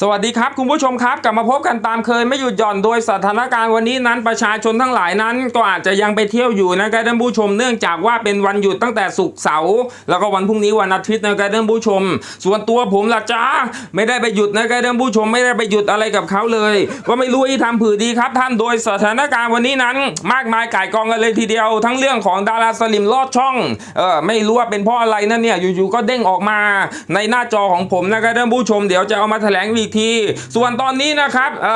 สวัสดีครับ คุณผู้ชมครับ กลับมาพบกันตามเคยไม่หยุดหย่อนโดยสถานการณ์วันนี้นั้นประชาชนทั้งหลายนั้น ก็อาจจะยังไปเที่ยวอยู่นะครับท่านผู้ชมเนื่องจากว่าเป็นวันหยุดตั้งแต่ศุกร์เสาร์แล้วก็วันพรุ่งนี้วันอาทิตย์นะครับท่านผู้ชม ส่วนตัวผมล่ะจ้าไม่ได้ไปหยุดนะครับท่านผู้ชมไม่ได้ไปหยุดอะไรกับเขาเลย ก็ไม่รู้ที่ทำผือดีครับ ท่านโดยสถานการณ์วันนี้นั้น มากมายก่ายกองกันเลยทีเดียว ทั้งเรื่องของดาราสลิมลอดช่องเออไม่รู้ว่าเป็นเพราะอะไรนั่นเนี่ยอยู่ๆก็เด้งออกมาในหน้าจอของผมนะครับท่านผู้ชมเดี๋ยวจะเอามาแถลงอีกที ส่วนตอนนี้นะครับเ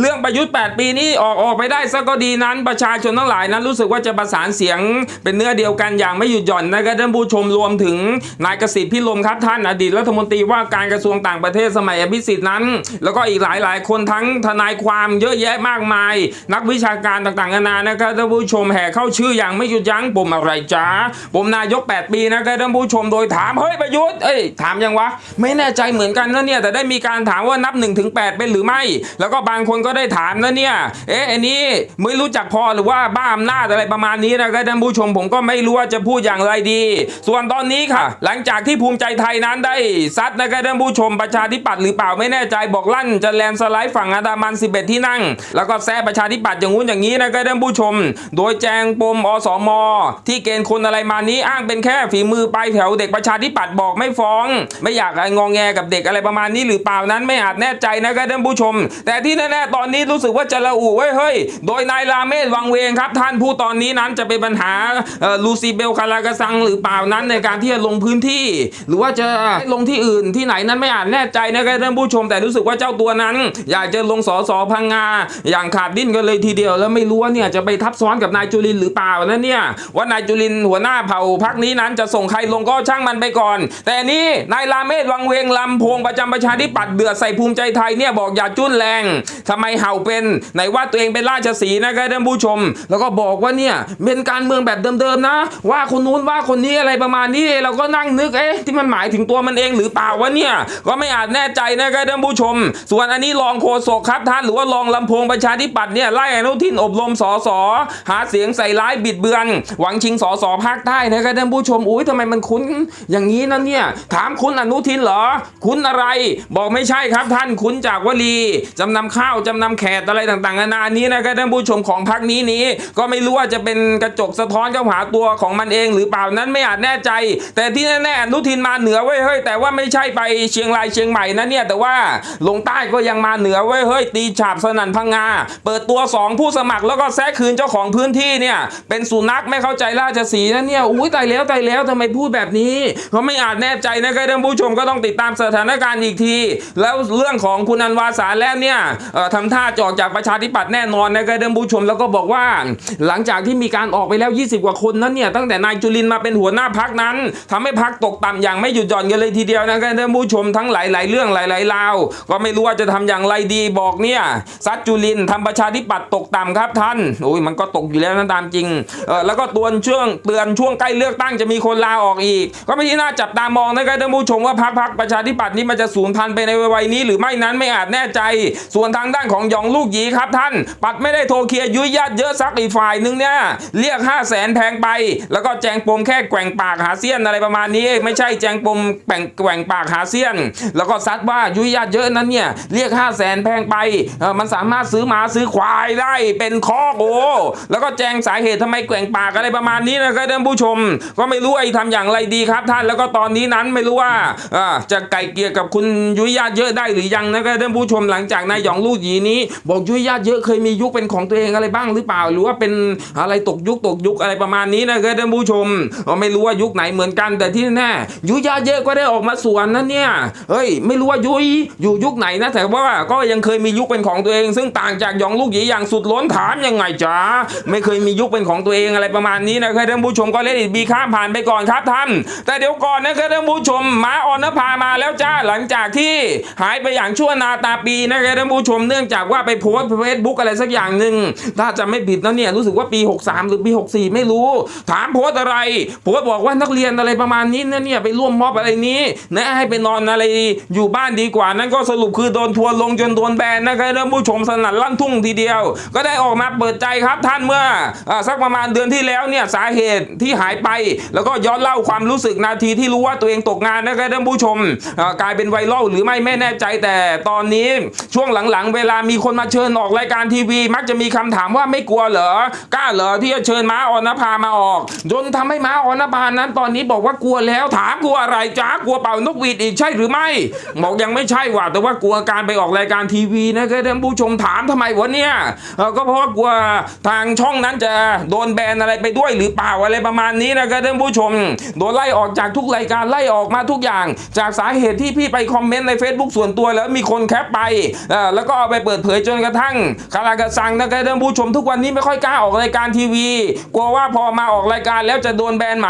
เรื่องประยุทธ์ 8 ปีนี้ออกออกไปได้สักก็ดีนั้นประชาชนทั้งหลายนั้นรู้สึกว่าจะประสานเสียงเป็นเนื้อเดียวกันอย่างไม่หยุดหย่อนนะครับท่านผู้ชมรวมถึงนายกสิทธิ์พิลมครับท่านอดีตรัฐมนตรีว่าการกระทรวงต่างประเทศสมัยอภิสิทธิ์นั้น แล้วก็อีกหลายหลายคนทั้งทนายความเยอะแยะมากมาย นักวิชาการต่างๆนานานะครับท่านผู้ชมแห่เข้าชื่ออย่างไม่หยุดยั้งผมอะไรจ้าผมนายก 8 ปีนะครับท่านผู้ชมโดยถามเฮ้ยประยุทธ์เอ้ยถามยังวะไม่แน่ใจเหมือนกันนะเนี่ยแต่ได้มีการถามว่าว่านับ1นถึงแเป็นหรือไม่ แล้วก็บางคนก็ได้ถามนะเนี่ยเอ๊ะอันนี้ไม่รู้จักพอหรือว่าบ้าอำนาจอะไรประมาณนี้นะครับท่านผู้ชมผมก็ไม่รู้ว่าจะพูดอย่างไรดี ส่วนตอนนี้ค่ะ หลังจากที่ภูมิใจไทยนั้นได้ซัดนะครับท่านผู้ชมประชาธิปัตย์หรือเปล่าไม่แน่ใจบอกลั่นจะแลนสไลด์ฝั่งอันดามัน 11 ที่นั่ง แล้วก็แซ่ประชาธิปัตย์อย่างงู้นอย่างนี้นะครับท่านผู้ชม โดยแจงปมอสม ที่เกณฑ์คนอะไรมานี้อ้างเป็นแค่ฝีมือไปแถวเด็กประชาธิปัตย์บอกไม่ฟ้อง ไม่อยากงองแงกับเด็กอะไรประมาณนี้หรือเปล่านั้นไม่อาจแน่ใจนะครับท่านผู้ชม แต่ที่แน่ๆตอนนี้รู้สึกว่าจะระอุไว้ยเฮ้ย โดยนายราเมศวังเวงครับ ท่านผู้ตอนนี้นั้นจะเป็นปัญหาลูซีเบลคารากาซังหรือเปล่านั้นในการที่จะลงพื้นที่ หรือว่าจะลงที่อื่นที่ไหนนั้นไม่อาจแน่ใจนะครับท่านผู้ชม แต่รู้สึกว่าเจ้าตัวนั้น อยากจะลงสอสอพังงา อย่างขาดดิ้นกันเลยทีเดียว แล้วไม่รู้ว่าเนี่ยจะไปทับซ้อนกับนายจุลินหรือเปล่านะเนี่ยว่านายจุลินหัวหน้าเผ่าพักนี้นั้นจะส่งใครลงก็ช่างมันไปก่อน แต่นี่นายราเมศวังเวงลำพงประจำประชาธิปัตย์เดือดใส่ภูมิใจไทยเนี่ยบอกอย่าจุ้นแรงทำไมเห่าเป็นไหนว่าตัวเองเป็นราชสีห์นะครับท่านผู้ชม แล้วก็บอกว่าเนี่ยเป็นการเมืองแบบเดิมๆนะ ว่าคนนู้นว่าคนนี้อะไรประมาณนี้เราก็นั่งนึกเอ๊ะที่มันหมายถึงตัวมันเองหรือเปล่าวะเนี่ยก็ไม่อาจแน่ใจนะครับท่านผู้ชม ส่วนอันนี้รองโฆษกครับท่านหรือว่ารองลำโพงประชาธิปัตย์เนี่ยไล่อนุทินอบรมสสหาเสียงใส่ร้ายบิดเบือน หวังชิงสสภาคใต้นะครับท่านผู้ชมอุ้ยทำไมมันคุ้นอย่างนี้นะเนี่ยถามคุณอนุทินเหรอ คุ้นอะไรบอกไม่ใช่ครับท่านคุ้นจากวลีจำนำข้าวจำนำแขกอะไรต่างๆนานานี้นะครับท่านผู้ชมของพักนี้นี้ ก็ไม่รู้ว่าจะเป็นกระจกสะท้อนเข้าหาตัวของมันเอง หรือเปล่านั้นไม่อาจแน่ใจ แต่ที่แน่ๆอนุทินมาเหนือไว้ยเฮ้ยแต่ว่าไม่ใช่ไปเชียงรายเชียงใหม่นะเนี่ยแต่ว่าลงใต้ก็ยังมาเหนือไว้ยเฮ้ยตีฉาบสนั่นพังงาเปิดตัวสองผู้สมัครแล้วก็แซะคืนเจ้าของพื้นที่เนี่ยเป็นสุนัขไม่เข้าใจราชสีนะเนี่ยอุ้ยตายแล้วตายแล้วทำไมพูดแบบนี้เขาไม่อาจแน่ใจนะครับท่านผู้ชมก็ต้องติดตามสถานการณ์อีกที แล้วเรื่องของคุณอันวาสาแล้วเนี่ยทำท่าจะออกจากประชาธิปัตย์แน่นอนนะครับท่านผู้ชมแล้วก็บอกว่า หลังจากที่มีการออกไปแล้ว 20 กว่าคนนั้นเนี่ยตั้งแต่นายจุลินมาเป็นหัวหน้าพักนั้นทำให้พักตกต่ำอย่างไม่หยุดหย่อนกันเลยทีเดียวนะครับท่านผู้ชมทั้งหลาย ๆ เรื่องหลายๆราวก็ไม่รู้ว่าจะทำอย่างไรดีบอกเนี่ยซัดจุลินทำประชาธิปัตย์ตกต่ำครับท่านโอ้ยมันก็ตกอยู่แล้วนะตามจริงเออแล้วก็ตวนช่วงเตือนช่วงใกล้เลือกตั้งจะมีคนลาออกอีก ก็ไม่ที่น่าจับตามองนะครับท่านผู้ชมว่าพักพักประชาธิปัตย์นี้มันจะสูญพันธุ์ไปในวัยนี้หรือไม่นั้นไม่อาจแน่ใจ ส่วนทางด้านของยองลูกหยีครับท่าน ปัดไม่ได้โทรเคลียร์ยุยญาติเยอะสักอีกฝ่ายหนึงเนี่ยเรียก 5 0 0แสนแพงไป แล้วก็แจงปมแค่แกว่งปากหาเซียนอะไรประมาณนี้ ไม่ใช่แจงปมแกว่งปากหาเซียน แล้วก็ซัดว่ายุยญาติเยอะนั้นเนี่ยเรียก 5 0 0แสนแพงไปมันสามารถซื้อหมาซื้อควายได้เป็นคอกโอ้แล้วก็แจงสาเหตุทำไมแกว่งปากอะไรประมาณนี้นะครับท่านผู้ชม ก็ไม่รู้ไอ้ทำอย่างไรดีครับท่านแล้วก็ตอนนี้นั้นไม่รู้ว่าจะไก่เกลียกับคุณยุยญาติเยอะได้หรือยังนะครับท่านผู้ชมหลังจากนายหยองลูกหยีนี้ บอกยุยญาติเยอะเคยมียุคเป็นของตัวเองอะไรบ้างหรือเปล่า หรือว่าเป็นอะไรตกยุคตกยุคอะไรประมาณนี้นะครับท่านผู้ชมไม่รู้ว่ายุคไหนเหมือนกัน แต่ที่แน่ยุยญาติเยอะก็ได้ออกมาสวนนะเนี่ยเฮ้ยไม่รู้ว่ายุยอยู่ยุคไหนนะแต่ว่าก็ยังเคยมียุคเป็นของตัวเอง ซึ่งต่างจากหยองลูกหยีอย่างสุดล้นถามยังไงจ๊ะไม่เคยมียุคเป็นของตัวเองอะไรประมาณนี้นะครับท่านผู้ชมก็เล่นอีบีข้ามผ่านไปก่อนครับท่านแต่เดี๋ยวก่อนนะครับท่านผู้ชมหมาออนภามาแล้วจ้าหลังจากที่หายไปอย่างชั่วนาตาปีนะครับท่านผู้ชมเนื่องจากว่าไปโพสต์เฟซบุ๊กอะไรสักอย่างหนึ่งถ้าจะไม่ผิดนะเนี่ยรู้สึกว่าปี 63 หรือปี 64 ไม่รู้ ถามโพสต์อะไรโพสต์บอกว่านักเรียนอะไรประมาณนี้นะเนี่ยไปร่วมม็อบอะไรนี้นะให้ไปนอนอะไรอยู่บ้านดีกว่านั้นก็สรุปคือโดนทัวร์ลงจนโดนแบนนะครับท่านผู้ชมสนั่นลั่นทุ่งทีเดียว ก็ได้ออกมาเปิดใจครับท่านเมื่ออสักประมาณเดือนที่แล้วเนี่ยสาเหตุที่หายไป แล้วก็ย้อนเล่าความรู้สึกนาทีที่รู้ว่าตัวเองตกงานนะครับท่านผู้ชมกลายเป็นไวรัลหรือไม่ไม่แน่ใจใจแต่ตอนนี้ช่วงหลังๆ เวลามีคนมาเชิญออกรายการทีวี มักจะมีคำถามว่าไม่กลัวเหรอกล้าเหรอที่จะเชิญม้าออนภามาออก จนทำให้ม้าออนภานั้นตอนนี้บอกว่ากลัวแล้วถามกลัวอะไรจ้ากลัวเป่านกหวีดอีกใช่หรือไม่บอกยังไม่ใช่ว่ะแต่ว่ากลัวการไปออกรายการทีวีนะครับท่านผู้ชมถามทำไมวะเนี่ยก็เพราะว่ากลัวทางช่องนั้นจะโดนแบนอะไรไปด้วยหรือเปล่าอะไรประมาณนี้นะครับท่านผู้ชม โดนไล่ออกจากทุกรายการไล่ออกมาทุกอย่าง จากสาเหตุที่พี่ไปคอมเมนต์ใน Facebook ส่วนตัวแล้วมีคนแคปไปแล้วก็เอาไปเปิดเผยจนกระทั่งคารากระสังนะครับท่านผู้ชมทุกวันนี้ไม่ค่อยกล้าออกรายการทีวี กลัวว่าพอมาออกรายการแล้วจะโดนแบนไหม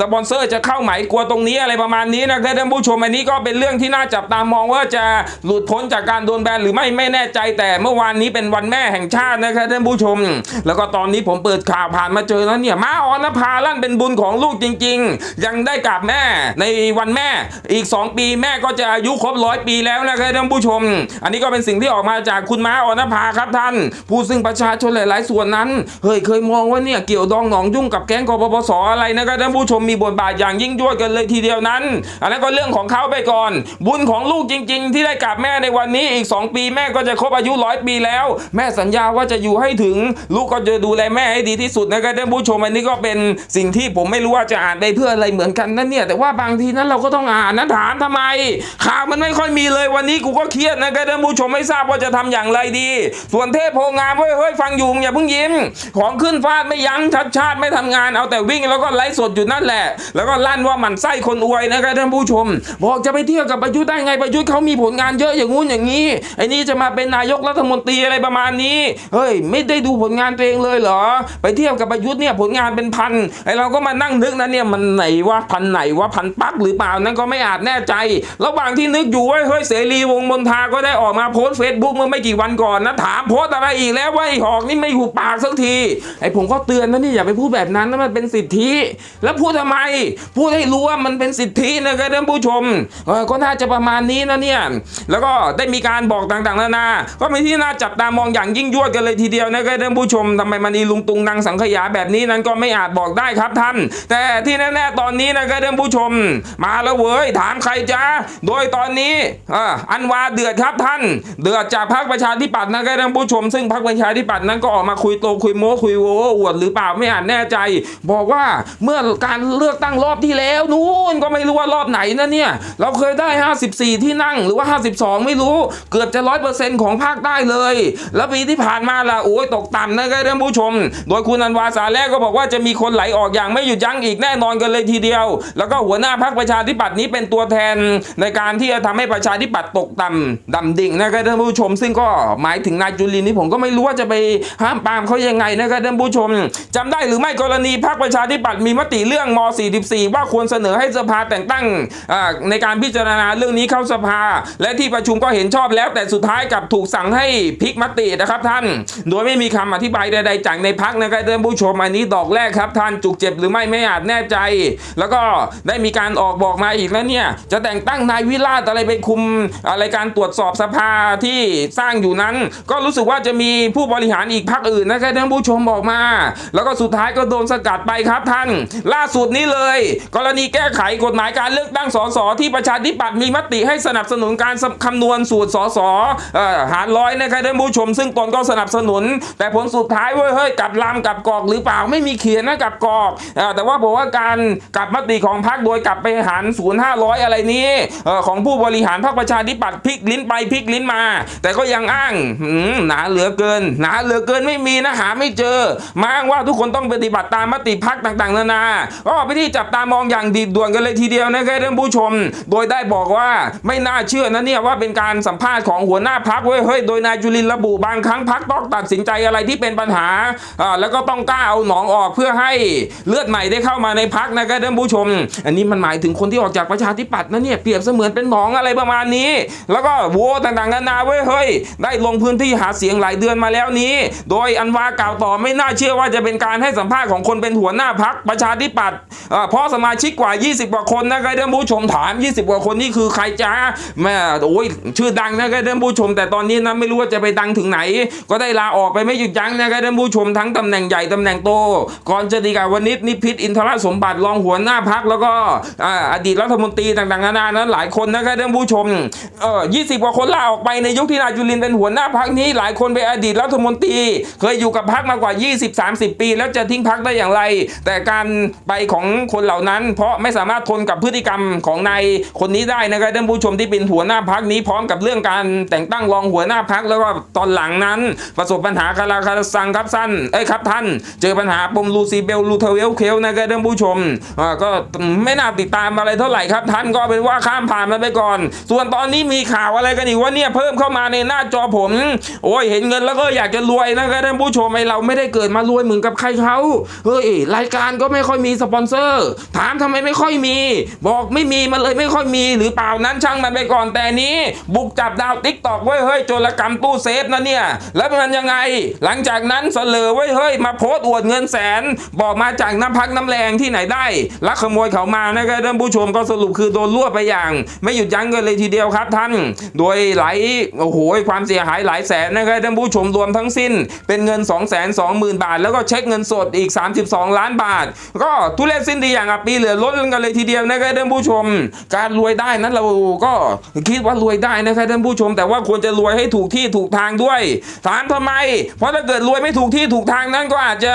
สปอนเซอร์จะเข้าไหมกลัวตรงนี้อะไรประมาณนี้นะครับท่านผู้ชมอันนี้ก็เป็นเรื่องที่น่าจับตามองว่าจะหลุดพ้นจากการโดนแบนหรือไม่ไม่แน่ใจ แต่เมื่อวานนี้เป็นวันแม่แห่งชาตินะครับท่านผู้ชม แล้วก็ตอนนี้ผมเปิดข่าวผ่านมาเจอแล้วเนี่ยมาออนภาลั่นเป็นบุญของลูกจริง ๆ ยังได้กราบแม่ในวันแม่อีก 2 ปีแม่ก็จะอายุครบร้อยปีแล้วนะครับท่านผู้ชม อันนี้ก็เป็นสิ่งที่ออกมาจากคุณม้าออนภาครับท่าน ผู้ซึ่งประชาชนหลาย ๆ ส่วนนั้นเฮ้ยเคยมองว่าเนี่ยเกี่ยวดองหนองยุ่งกับแก๊งกปปสอะไรนะครับท่านผู้ชมมีบทบาทอย่างยิ่งยวดกันเลยทีเดียวนั้นอันนั้นก็เรื่องของเขาไปก่อน บุญของลูกจริง ๆ ที่ได้กราบแม่ในวันนี้อีก 2 ปีแม่ก็จะครบอายุร้อยปีแล้ว แม่สัญญาว่าจะอยู่ให้ถึง ลูกก็จะดูแลแม่ให้ดีที่สุดนะครับท่านผู้ชมอันนี้ก็เป็นสิ่งที่ผมไม่รู้ว่าจะอ่านไปเพื่ออะไรเหมือนกันนั่นเนี่ยแต่ว่าบางทีนั้นเราก็ต้องอ่านนะถามทำไมข่าวมันไม่ค่อยมีเลยวันนี้กูก็เครียดนะครับท่านผู้ชมไม่ทราบว่าจะทำอย่างไรดี ส่วนเทพโพงามเฮ้ยเฮ้ยฟังอยู่อย่าเพิ่งยิ้ม ของขึ้นฟาดไม่ยั้งชัดชาติไม่ทำงานเอาแต่วิ่งแล้วก็ไลฟ์สดอยู่นั่นแหละ แล้วก็ลั่นว่าหมันไส้คนอวยนะครับท่านผู้ชม บอกจะไปเที่ยวกับประยุทธ์ได้ไงประยุทธ์เขามีผลงานเยอะอย่างงู้นอย่างนี้ไอ้นี่จะมาเป็นนายกรัฐมนตรีอะไรประมาณนี้เฮ้ยไม่ได้ดูผลงานตัวเองเลยเหรอ ไปเที่ยวกับประยุทธ์เนี่ยผลงานเป็นพันไอ้เราก็มานั่งนึกนะเนี่ยมันไหนว่าพันไหนว่าพันปักหรือเปล่านั่นก็ไม่อาจแน่ใจ ระหว่างที่นึกอยู่ว่าเฮ้ยเสรีวงมนทาก็ได้ออกมาโพสเฟซบุ๊กเมื่อไม่กี่วันก่อนนะถามโพสอะไรอีกแล้วว่าไอ้หอกนี่ไม่หูปากสักทีไอ้ผมก็เตือนนะนี่อย่าไปพูดแบบนั้นนะมันเป็นสิทธิ แล้วพูดทำไม พูดให้รู้ว่ามันเป็นสิทธินะครับท่านผู้ชมก็น่าจะประมาณนี้นะเนี่ยแล้วก็ได้มีการบอกต่างๆนานา ก็เป็นที่น่าจับตามองอย่างยิ่งยวดกันเลยทีเดียวนะครับท่านผู้ชมทำไมมันอีลุงตุงนางสังขยาแบบนี้นั้นก็ไม่อาจบอกได้ครับท่าน แต่ที่แน่ๆตอนนี้นะครับท่านผู้ชม มาแล้วเว้ยถามใครจ้าโดยตอนนี้อ่าอันวาเดือดครับท่าน เดือดจากพรรคประชาธิปัตย์นะครับท่านผู้ชม ซึ่งพรรคประชาธิปัตย์นั้นก็ออกมาคุยโตคุยโม้คุยโวอวดหรือเปล่าไม่อาจแน่ใจ บอกว่าเมื่อการเลือกตั้งรอบที่แล้วนู้นก็ไม่รู้ว่ารอบไหนนะเนี่ยเราเคยได้ 54 ที่นั่งหรือว่า 52 ไม่รู้ เกือบจะร้อยเปอร์เซ็นต์ของภาคใต้เลย แล้วปีที่ผ่านมาล่ะโอ้ยตกต่ำนะครับท่านผู้ชม โดยคุณอันวาสาแรกก็บอกว่าจะมีคนไหลออกอย่างไม่หยุดยั้งอีกแน่นอนกันเลยทีเดียว แล้วก็หัวหน้าพรรคประชาธิปัตย์นี้เป็นตัวแทนในการที่จะทำให้ประชาธิปัตย์ตกต่ำดำดิ่งนะครับท่านผู้ชม ซึ่งก็หมายถึงนายจุลินนี่ผมก็ไม่รู้ว่าจะไปห้ามปามเขายังไงนะครับท่านผู้ชมจำได้หรือไม่กรณีพรรคประชาธิปัตย์มีมติเรื่องม 44 ว่าควรเสนอให้สภาแต่งตั้งอ่าในการพิจารณาเรื่องนี้เข้าสภา และที่ประชุมก็เห็นชอบแล้ว แต่สุดท้ายกับถูกสั่งให้พลิกมตินะครับท่าน โดยไม่มีคำอธิบายใดๆจากในพักนะครับท่านผู้ชมอันนี้ดอกแรกครับท่านจุกเจ็บหรือไม่ไม่อาจแน่ใจ แล้วก็ได้มีการออกบอกมาอีกแล้วเนี่ยจะแต่งตั้งนายวิราชอะไรไปคุมอะไรการตรวจสอบสภาที่สร้างอยู่นั้น ก็รู้สึกว่าจะมีผู้บริหารอีกพักอื่นนะครับท่านผู้ชมบอกมา แล้วก็สุดท้ายก็โดนสกัดไปครับท่าน ล่าสุดนี้เลย กรณีแก้ไขกฎหมายการเลือกตั้งสสที่ประชาธิปัตย์มีมติให้สนับสนุนการคำนวณสูตรสสเอ่อหารร้อยนะครับท่านผู้ชม ซึ่งตนก็สนับสนุน แต่ผลสุดท้ายเว้ยเฮ้ยกับลำกับกอกหรือเปล่าไม่มีเขียนนะกับกอกอแต่ว่าบอกว่าการกับมติของพรรคโดยกลับไปหารศูนย์ห้าร้อยอะไรนี้ออของผู้บริหารพรรคประชาชาธิปัตย์พลิกลิ้นไปพลิกลิ้นมา แต่ก็ยังอ้างหนาเหลือเกิน หนาเหลือเกินไม่มีนะหาไม่เจอ มาอ้างว่าทุกคนต้องปฏิบัติตามมติพรรคต่างๆ นานาก็ไปที่จับตามองอย่างดีด่วนกันเลยทีเดียวนะครับท่านผู้ชม โดยได้บอกว่าไม่น่าเชื่อนะเนี่ยว่าเป็นการสัมภาษณ์ของหัวหน้าพักเว้ยเฮ้ยโดยนายจุลินระบุบางครั้งพักต้องตัดสินใจอะไรที่เป็นปัญหาอ่าแล้วก็ต้องกล้าเอาหนองออกเพื่อให้เลือดใหม่ได้เข้ามาในพักนะครับท่านผู้ชม อันนี้มันหมายถึงคนที่ออกจากประชาธิปัตย์นะเนี่ยเปรียบเสมือนเป็นหนองอะไรประมาณนี้แล้วก็โวต่างๆนานาเว้ยเฮ้ยได้ลงพื้นที่หาเสียงหลายเดือนมาแล้วนี้ โดยอันวากล่าวต่อไม่น่าเชื่อว่าจะเป็นการให้สัมภาษณ์ของคนเป็นหัวหน้าพักประชาธิปัตย์อ่าเพราะสมาชิกกว่า 20 กว่าคนนะครับท่านผู้ชมถาม 20 กว่าคนนี่คือใครจ้าแม่โอ้ยชื่อดังนะครับท่านผู้ชม แต่ตอนนี้นะไม่รู้ว่าจะไปดังถึงไหน ก็ได้ลาออกไปไม่หยุดยั้งนะครับท่านผู้ชมทั้งตำแหน่งใหญ่ตำแหน่งโตก่อนจะดีกาวนิชนิพิษอินทรสมบัติรองหัวหน้าพักแล้วก็ออดีตรัฐมนตรีต่างๆนานานั้นหลายคนนะครับท่านผู้ชมเออยี่สิบกว่าคนลาออกไปในยุคที่นายจุลินเป็นหัวหน้าพักนี้ หลายคนเป็นอดีตรัฐมนตรี เคยอยู่กับพักมากว่า 20-30 ปี แล้วจะทิ้งพักได้อย่างไร แต่การไปของคนเหล่านั้น เพราะไม่สามารถทนกับพฤติกรรมของนายคนนี้ได้นะครับท่านผู้ชมที่เป็นหัวหน้าพักนี้พร้อมกับเรื่องการแต่งตั้งรองหัวหน้าพักแล้วก็ตอนหลังนั้น ประสบปัญหาคาราคาซังครับสั้นเอ้ยครับท่าน เจอปัญหาปมลูซีเบลลูเทเวลเคลนะครับท่านผู้ชมอ่าก็ไม่น่าติดตามอะไรเท่าไหร่ครับท่านก็เป็นว่าข้ามผ่านมันไปก่อน ส่วนตอนอนนี้มีข่าวอะไรกันอีกว่าเนี่ยเพิ่มเข้ามาในหน้าจอผม โอ้ยเห็นเงินแล้วก็อยากจะรวยนะครับท่านผู้ชมไอเราไม่ได้เกิดมารวยเหมือนกับใครเขาเฮ้ยรายการก็ไม่ค่อยมีสปอนเซอร์ ถามทำไมไม่ค่อยมี บอกไม่มีมันเลยไม่ค่อยมี หรือเปล่านั้นช่างมันไปก่อนแต่นี้ บุกจับดาวติ๊กตอกไว้ยเฮ้ยโจรกรรมตู้เซฟนะเนี่ย แล้วมันยังไง หลังจากนั้นเสลอไว้ยเฮ้ยมาโพสต์อวดเงินแสน บอกมาจากน้ำพักน้ำแรงที่ไหนได้ลักขโมยเขามานะครับท่านผู้ชมก็สรุปคือโดนรวบไปอย่าง ไม่หยุดยั้งกันเลยทีเดียวครับท่าน โดยหลายโอ้โหความเสียหายหลายแสนนะครับท่านผู้ชมรวมทั้งสิ้น เป็นเงิน 2 2 0 0 0 0 บาท แล้วก็เช็คเงินสดอีก 32 ล้านบาท ก็ทุเรศสิ้นดีอย่างอะปีเหลือล้นกันเลยทีเดียวนะครับท่านผู้ชม การรวยได้นั้นเราก็คิดว่ารวยได้นะครับท่านผู้ชม แต่ว่าควรจะรวยให้ถูกที่ถูกทางด้วยถามทำไม เพราะถ้าเกิดรวยไม่ถูกที่ถูกทางนั้นก็อาจจะ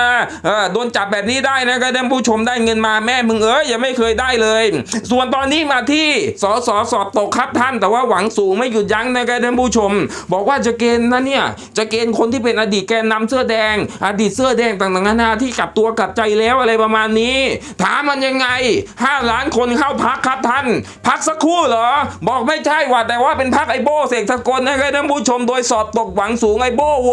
โดนจับแบบนี้ได้นะครับท่านผู้ชมได้เงินมาแม่มึงเอ้ยยังไม่เคยได้เลย ส่วนตอนนี้มาที่สสสอบตกครับท่านแต่ว่าหวังสูงไม่หยุดยั้งนะครับท่านผู้ชม บอกว่าจะเกณฑ์นะเนี่ยจะเกณฑ์คนที่เป็นอดีตแกนนำเสื้อแดง อดีตเสื้อแดงต่างๆนานาที่กลับตัวกลับใจแล้วอะไรประมาณนี้ ถามมันยังไง 5 ล้านคนเข้าพักครับท่าน พักสักครู่เหรอ บอกไม่ใช่ว่าแต่ว่าเป็นพักไอโบเสกสกลนะครับท่านผู้ชม โดยสอบตกหวังสูงไอโบโว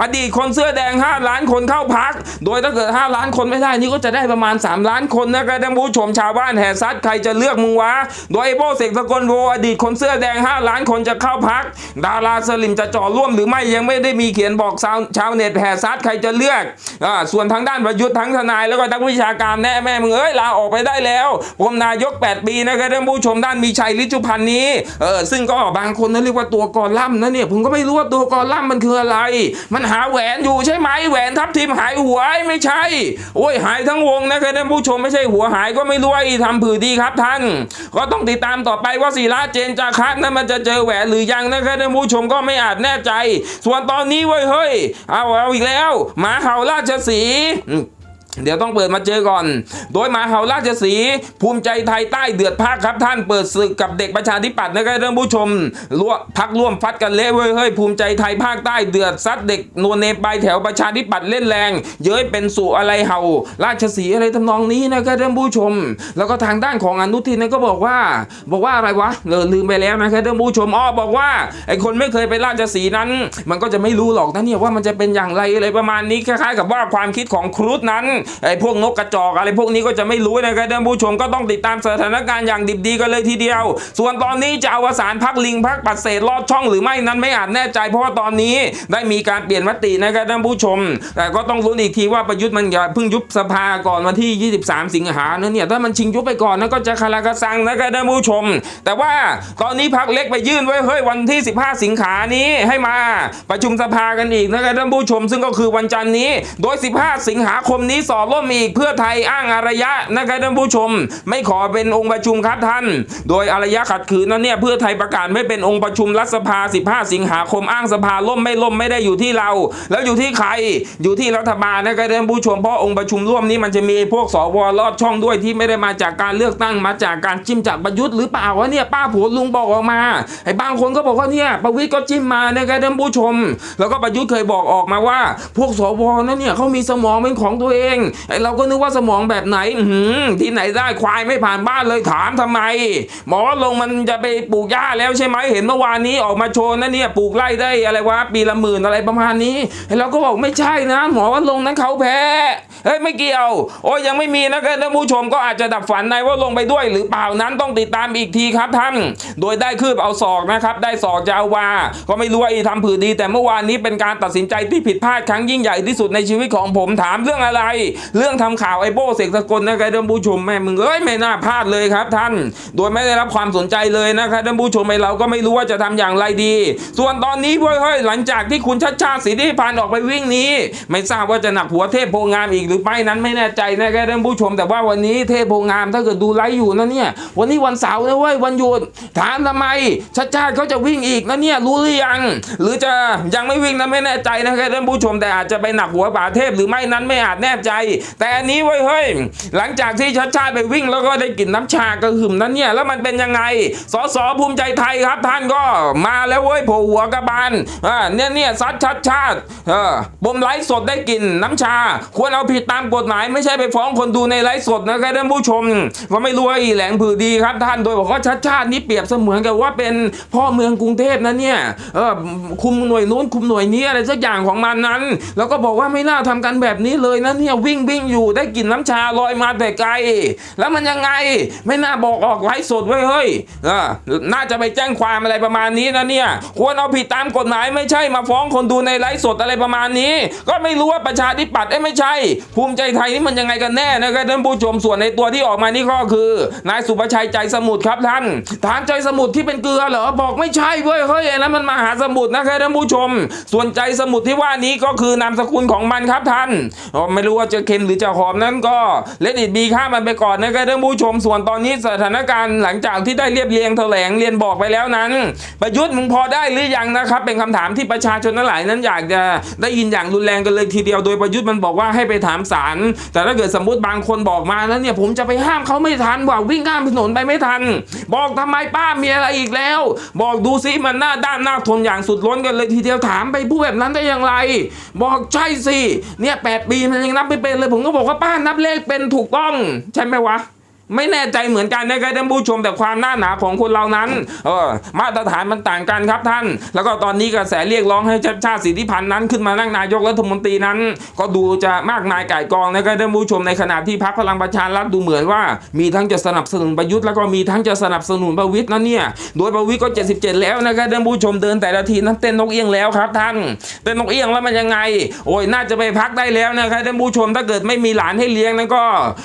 อดีตคนเสื้อแดง 5 ล้านคนเข้าพัก โดยถ้าเกิด 5 ล้านคนไม่ได้นี่ก็จะได้ประมาณ 3 ล้านคนนะครับท่านผู้ชมชาวบ้านแห่ซัดใครจะเลือกมึงวะโดยไอโบเสกสกลโวอดีตคนเสื้อแดง 5 ล้านคนจะเข้าพัก ดาราสลิมจะจ่อร่วมหรือไม่ยังไม่ได้มีเขียนบอกชาวเน็ตแห่ซัดใครจะเลือกอส่วนทางด้านประยุทธ์ทั้งทนายแล้วก็นักวิชาการแน่แม่มึงเอ้ยลาออกไปได้แล้วผมนายก 8 ปีนะครับท่านผู้ชมด้านมีชัยฤชุพันธ์นี้เออซึ่งก็บางคนนั้นเรียกว่าตัวกอล่ำนะเนี่ยผมก็ไม่รู้ว่าตัวกอล่ำมันคืออะไร มันหาแหวนอยู่ใช่ไหมแหวนทับทิมหายหัวไม่ใช่โอ้ยหายทั้งวงนะครับท่านผู้ชมไม่ใช่หัวหายก็ไม่รู้ไอ้ทำผือดีครับท่าน ก็ต้องติดตามต่อไปว่าศิลาเจนจาคะนั้นมันจะเจอแหวนหรือยังนะครับท่านผู้ชมก็ไม่อาจแน่ใจ ส่วนตอนนี้เว้ยเฮ้ยเอาเอาอีกแล้วหมาเห่าราชสี เดี๋ยวต้องเปิดมาเจอก่อน โดยหมาเห่าราชสีภูมิใจไทยใต้เดือดภาคครับท่านเปิดศึกกับเด็กประชาธิปัตย์นะครับท่านผู้ชมร่วมพักร่วมฟัดกันเละเว้ยเฮ้ยภูมิใจไทยภาคใต้เดือดซัดเด็กนวลเนปลายแถวประชาธิปัตย์เล่นแรง เย้ยเป็นสู่อะไรเห่า ราชสีอะไรทำนองนี้นะครับท่านผู้ชม แล้วก็ทางด้านของอนุทินนั้นก็บอกว่า บอกว่าอะไรวะเลอลืมไปแล้วนะครับท่านผู้ชมอ้อบอกว่าไอคนไม่เคยไปราชสีนั้น มันก็จะไม่รู้หรอกนะเนี่ยว่ามันจะเป็นอย่างไรอะไรประมาณนี้คล้ายๆ กับว่าความคิดของครุฑนั้นไอ้พวกนกกระจอกอะไรพวกนี้ก็จะไม่รู้นะครับท่านผู้ชมก็ต้องติดตามสถานการณ์อย่างดิบดีกันเลยทีเดียว ส่วนตอนนี้จะอวสานพักลิงพักปัดเศษลอดช่องหรือไม่นั้นไม่อาจแน่ใจ เพราะว่าตอนนี้ได้มีการเปลี่ยนมตินะครับท่านผู้ชม แต่ก็ต้องลุ้นอีกทีว่าประยุทธ์มันอย่าเพิ่งยุบสภาก่อนวันที่ 23 สิงหานะเนี่ย ถ้ามันชิงยุบไปก่อนนั้นก็จะคาราคาซังนะครับท่านผู้ชม แต่ว่าตอนนี้พักเล็กไปยื่นไว้เฮ้ยวันที่ 15 สิงหานี้ให้มาประชุมสภากันอีกนะครับท่านผู้ชม ซึ่งก็คือวันจันทร์นี้ โดย 15 สิงหาคมนี้สอบล่มอีกเพื่อไทยอ้างอารยะนะครับท่านผู้ชม ไม่ขอเป็นองค์ประชุมครับท่าน โดยอารยะขัดขืนนั้นเนี่ยเพื่อไทยประกาศไม่เป็นองค์ประชุมรัฐสภา 15 สิงหาคมอ้างสภาล่มไม่ล่มไม่ได้อยู่ที่เรา แล้วอยู่ที่ใครอยู่ที่รัฐบาลนะครับท่านผู้ชมเพราะองค์ประชุมร่วมนี้มันจะมีพวกสวลอดช่องด้วยที่ไม่ได้มาจากการเลือกตั้งมาจากการจิ้มจากประยุทธ์หรือเปล่าวะเนี่ยป้าผัวลุงบอกออกมาไอ้บางคนก็บอกว่าเนี่ยประวิตรก็จิ้มมานะครับท่านผู้ชม แล้วก็ประยุทธ์เคยบอกออกมาว่า พวกสวนั่นเนี่ยเขามีสมองเป็นของตัวเองไอเราก็นึกว่าสมองแบบไหนหือที่ไหนได้ควายไม่ผ่านบ้านเลยถามทำไม หมอลงมันจะไปปลูกหญ้าแล้วใช่ไหมเห็นเมื่อวานนี้ออกมาโชว์นะเนี่ยปลูกไร่ได้อะไรวะปีละหมื่นอะไรประมาณนี้ไอเราก็บอกไม่ใช่นะ หมอว่าลงนั้นเขาแพ้เฮ้ยไม่เกี่ยว โอ้ยยังไม่มีนะครับท่านผู้ชมก็อาจจะดับฝันในว่าลงไปด้วยหรือเปล่านั้นต้องติดตามอีกทีครับท่าน โดยได้คืบเอาศอกนะครับได้ศอกจะเอาวาก็ไม่รู้ว่าอีทำผือดี แต่เมื่อวานนี้เป็นการตัดสินใจที่ผิดพลาดครั้งยิ่งใหญ่ที่สุดในชีวิตของผมถามเรื่องอะไรเรื่องทำข่าวไอโบเสกสกลนะครับท่านผู้ชมแม่มึงเอ้ยไม่น่าพลาดเลยครับท่าน โดยไม่ได้รับความสนใจเลยนะครับท่านผู้ชมไอเราก็ไม่รู้ว่าจะทำอย่างไรดี ส่วนตอนนี้เว้ยเฮ้ยหลังจากที่คุณชัดชาติสิทธิพันธ์ออกไปวิ่งนี้ ไม่ทราบว่าจะหนักหัวเทพโพงามอีกหรือไม่นั้นไม่แน่ใจนะครับท่านผู้ชม แต่ว่าวันนี้เทพโพงามถ้าเกิดดูไลฟ์อยู่นะเนี่ยวันนี้วันเสาร์นะเว้ยวันหยุดถามทำไมชัดชาติเขาจะวิ่งอีกนะเนี่ยรู้หรือยัง หรือจะยังไม่วิ่งนั้นไม่แน่ใจนะครับท่านผู้ชมแต่อาจจะไปหนักหัวป่าเทพหรือไม่นั้นไม่อาจแน่ใจแต่อันนี้เว้ยเฮ้ยหลังจากที่ชัดชาติไปวิ่งแล้วก็ได้กลิ่นน้ำชากระหึ่มนั้นเนี่ยแล้วมันเป็นยังไงสสภูมิใจไทยครับท่านก็มาแล้วเว้ยโผหัวกระบาลอ่าเนี่ยเนี่ยซัดชัดชาติเออบ่มไลฟ์สดได้กลิ่นน้ำชา ควรเอาผิดตามกฎหมายไม่ใช่ไปฟ้องคนดูในไลฟ์สดนะครับท่านผู้ชมก็ไม่รว่าอีแหลงผือดีครับท่านโดยบอกว่าชัดชาตินี่เปรียบเสมือนกับว่าเป็นพ่อเมืองกรุงเทพนะเนี่ยเออคุมหน่วยนู้นคุมหน่วยนี้อะไรสักอย่างของมันนั้น แล้วก็บอกว่าไม่น่าทำกันแบบนี้เลยนะเนี่ยวิ่งวิ่งอยู่ได้กลิ่นน้ำชาลอยมาแต่ไกล แล้วมันยังไงไม่น่าบอกออกไลฟ์สดไว้ยเฮ้ยน่าจะไปแจ้งความอะไรประมาณนี้นะเนี่ยควรเอาผิดตามกฎหมายไม่ใช่มาฟ้องคนดูในไลฟ์สดอะไรประมาณนี้ ก็ไม่รู้ว่าประชาธิปัตย์เอ้ไม่ใช่ ภูมิใจไทยนี่มันยังไงกันแน่นะครับท่านผู้ชมส่วนในตัวที่ออกมานี่ก็คือนายสุประชัยใจสมุทรครับท่านฐานใจสมุทรที่เป็นเกลือเหรอบอกไม่ใช่เว้ยเฮ้ยอันนั้นมันมหาสมุทรนะครับท่านผู้ชม ส่วนใจสมุทรที่ว่านี้ก็คือนามสกุลของมันครับท่านไม่รู้ว่าจะเค็มหรือจะหอมนั้นก็เลดิตบีข้ามมันไปก่อนนะครับท่านผู้ชมส่วนตอนนี้สถานการณ์หลังจากที่ได้เรียบเรียงแถลงเรียนบอกไปแล้วนั้น ประยุทธ์มึงพอได้หรือยังนะครับ เป็นคำถามที่ประชาชนทั้งหลายนั้นอยากจะได้ยินอย่างรุนแรงกันเลยทีเดียวโดยประยุทธ์มันบอกว่าให้ไปถามศาลแต่ถ้าเกิดสมมติบางคนบอกมาแล้วเนี่ยผมจะไปห้ามเขาไม่ทันว่าวิ่งข้ามถนนไปไม่ทัน บอกทำไมป้ามีอะไรอีกแล้ว บอกดูซิมันหน้าด้านหน้าทนอย่างสุดล้นกันเลยทีเดียวถามไปพูดแบบนั้นได้อย่างไร บอกใช่สิเนี่ยแปดปีมันยังนับไม่เป็นเลยผมก็บอกว่าป้านับเลขเป็นถูกต้อง ใช่ไหมวะ ไม่แน่ใจเหมือนกันนะครับท่านผู้ชมแต่ความหน้าหนาของคนเรานั้นเออมาตรฐานมันต่างกันครับท่าน แล้วก็ตอนนี้กระแสเรียกร้องให้ชาติชาติสิทธิพันธ์นั้นขึ้นมานั่งนายกรัฐมนตรีนั้น ก็ดูจะมากมายก่ายกองนะครับท่านผู้ชมในขณะที่พรรคพลังประชารัฐดูเหมือนว่า มีทั้งจะสนับสนุนประยุทธ์แล้วก็มีทั้งจะสนับสนุนประวิตยนะเนี่ยโดยประวิตยก็ 77 แล้วนะครับท่านผู้ชมเดินแต่ละทีนั้นเต้นนกเอี้ยงแล้วครับท่านเต้นนกเอี้ยงแล้วมันยังไง โอ้ยน่าจะไปพักได้แล้วนะครับท่านผู้ชมถ้าเกิดไม่มีหลานให้เลี้ยงนั้นก็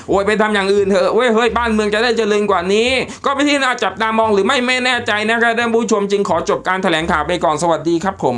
โอ้ยไปทำอย่างอื่นเถอะเว้ยเฮ้ยบ้านเมืองจะได้เจริญกว่านี้ ก็เป็นที่น่าจับตามองหรือไม่ไม่แน่ใจนะครับท่านผู้ชมจึงขอจบการแถลงข่าวไปก่อนสวัสดีครับผม